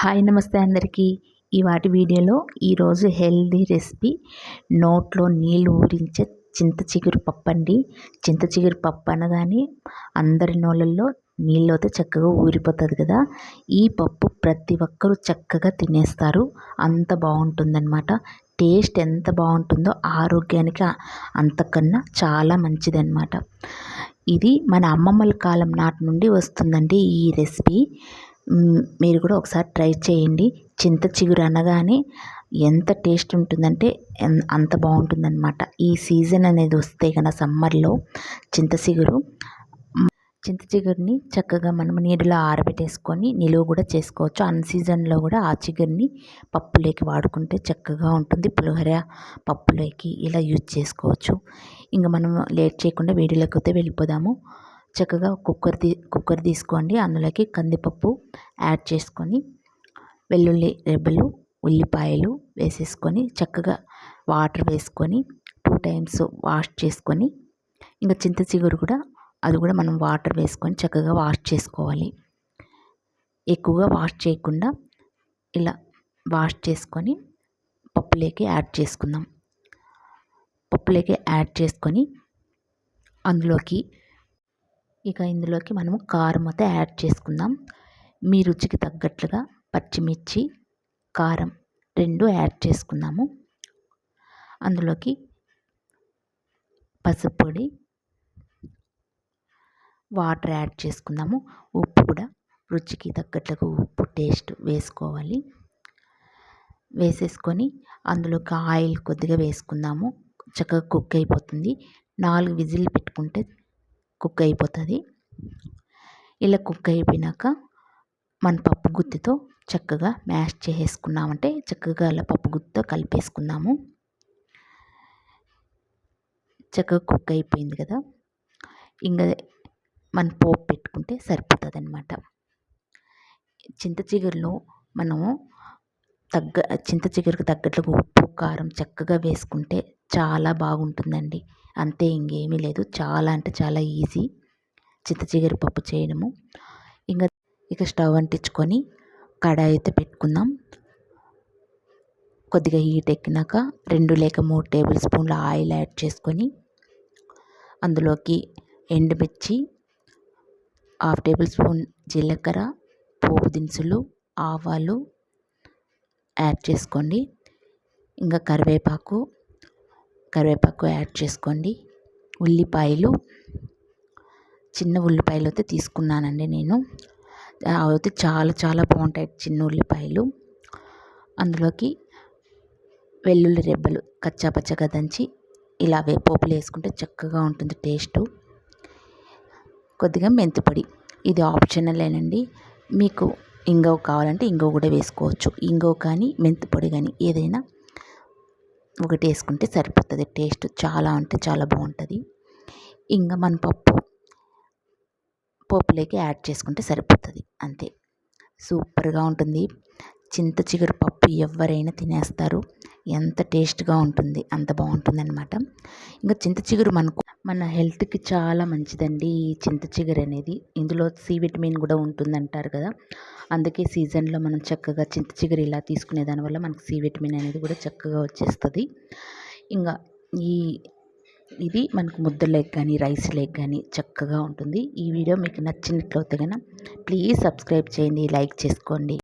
Hi నమస్తే అందరికీ. ఈ వాటి వీడియోలో ఈరోజు హెల్దీ రెసిపీ నోట్లో నీళ్ళు ఊరించే చింత చిగురు పప్పు అండి. చింత చిగురు పప్పు అనగానే అందరి నోళ్ళల్లో నీళ్ళతో చక్కగా ఊరిపోతుంది కదా. ఈ పప్పు ప్రతి ఒక్కరూ చక్కగా తినేస్తారు. అంత బాగుంటుందన్నమాట. టేస్ట్ ఎంత బాగుంటుందో ఆరోగ్యానికి అంతకన్నా చాలా మంచిదన్నమాట. ఇది మన అమ్మమ్మల కాలం నాటి నుండి వస్తుందండి ఈ రెసిపీ. మీరు కూడా ఒకసారి ట్రై చేయండి. చింత చిగురు అనగానే ఎంత టేస్ట్ ఉంటుందంటే అంత బాగుంటుందన్నమాట. ఈ సీజన్ అనేది వస్తే కనుక సమ్మర్లో చింత చిగురు చింత చిగురిని చక్కగా మనం నీటిలో ఆరబెట్టేసుకొని నిలువ కూడా చేసుకోవచ్చు. అన్ సీజన్లో కూడా ఆ చిగురిని పప్పులోకి వాడుకుంటే చక్కగా ఉంటుంది. పులిహోర పప్పులోకి ఇలా యూజ్ చేసుకోవచ్చు. ఇంకా మనం లేట్ చేయకుండా వేడిలోకి అయితే వెళ్ళిపోదాము. చక్కగా కుక్కర్ తీ కుక్కర్ తీసుకోండి. అందులోకి కందిపప్పు యాడ్ చేసుకొని వెల్లుల్లి రెబ్బలు ఉల్లిపాయలు వేసేసుకొని చక్కగా వాటర్ వేసుకొని టూ టైమ్స్ వాష్ చేసుకొని ఇంకా చింత చిగురు కూడా అది కూడా మనం వాటర్ వేసుకొని చక్కగా వాష్ చేసుకోవాలి. ఎక్కువగా వాష్ చేయకుండా ఇలా వాష్ చేసుకొని పప్పులోకి యాడ్ చేసుకుందాం. పప్పులోకి యాడ్ చేసుకొని అందులోకి ఇక ఇందులోకి మనము కారం అయితే యాడ్ చేసుకుందాం. మీ రుచికి తగ్గట్లుగా పచ్చిమిర్చి కారం రెండు యాడ్ చేసుకుందాము. అందులోకి పసుపు పొడి వాటర్ యాడ్ చేసుకుందాము. ఉప్పు కూడా రుచికి తగ్గట్లుగా ఉప్పు టేస్ట్ వేసుకోవాలి. వేసేసుకొని అందులోకి ఆయిల్ కొద్దిగా వేసుకుందాము. చక్కగా కుక్ అయిపోతుంది. నాలుగు విజిల్ పెట్టుకుంటే కుక్ అయిపోతుంది. ఇలా కుక్ అయిపోయినాక మన పప్పు గుత్తితో చక్కగా మ్యాష్ చేసుకున్నామంటే చక్కగా అలా పప్పు గుత్తితో కలిపేసుకుందాము చక్కగా కుక్ అయిపోయింది కదా. ఇంకా మన పోపు పెట్టుకుంటే సరిపోతుంది అనమాట చింత చిగురులో మనము తగ్గ చింత చిగురుకు తగ్గట్లుగా ఉప్పు కారం చక్కగా వేసుకుంటే చాలా బాగుంటుందండి. అంతే ఇంకేమీ లేదు. చాలా అంటే చాలా ఈజీ. చింత చిగురు పప్పు చేయడము. ఇంకా ఇక స్టవ్ అంటించుకొని కడాయి అయితే పెట్టుకుందాం. కొద్దిగా హీట్ ఎక్కినాక రెండు లేక మూడు టేబుల్ స్పూన్ల ఆయిల్ యాడ్ చేసుకొని అందులోకి ఎండుమిర్చి హాఫ్ టేబుల్ స్పూన్ జీలకర్ర పోపు దినుసులు ఆవాలు యాడ్ చేసుకోండి. ఇంకా కరివేపాకు కరివేపాకు యాడ్ చేసుకోండి. ఉల్లిపాయలు చిన్న ఉల్లిపాయలు అయితే తీసుకున్నానండి నేను. అయితే చాలా చాలా బాగుంటాయి చిన్న ఉల్లిపాయలు. అందులోకి వెల్లుల్లి రెబ్బలు కచ్చా పచ్చగా దంచి ఇలా పోపులు వేసుకుంటే చక్కగా ఉంటుంది టేస్టు. కొద్దిగా మెంతిపొడి ఇది ఆప్షనలేనండి మీకు ఇంగవ కావాలంటే ఇంగవ కూడా వేసుకోవచ్చు. ఇంగవ కానీ మెంతిపొడి కానీ ఏదైనా ఒకటి వేసుకుంటే సరిపోతుంది. టేస్ట్ చాలా అంటే చాలా బాగుంటుంది. ఇంకా మన పప్పు పప్పులోకి యాడ్ చేసుకుంటే సరిపోతుంది. అంతే. సూపర్గా ఉంటుంది. చింత చిగురు పప్పు ఎవరైనా తినేస్తారు. ఎంత టేస్ట్గా ఉంటుంది. అంత బాగుంటుంది అనమాట ఇంకా చింత చిగురు మనకు మన హెల్త్కి చాలా మంచిదండి ఈ చింత చిగురు అనేది. ఇందులో సి విటమిన్ కూడా ఉంటుంది అంటారు కదా. అందుకే సీజన్లో మనం చక్కగా చింత చిగురు ఇలా తీసుకునే దానివల్ల మనకు సి విటమిన్ అనేది కూడా చక్కగా వచ్చేస్తుంది. ఇంకా ఈ ఇది మనకు ముద్దలేకి కానీ రైస్ లేక్ కానీ చక్కగా ఉంటుంది. ఈ వీడియో మీకు నచ్చినట్లయితే కనుక ప్లీజ్ సబ్స్క్రైబ్ చేయండి లైక్ చేసుకోండి.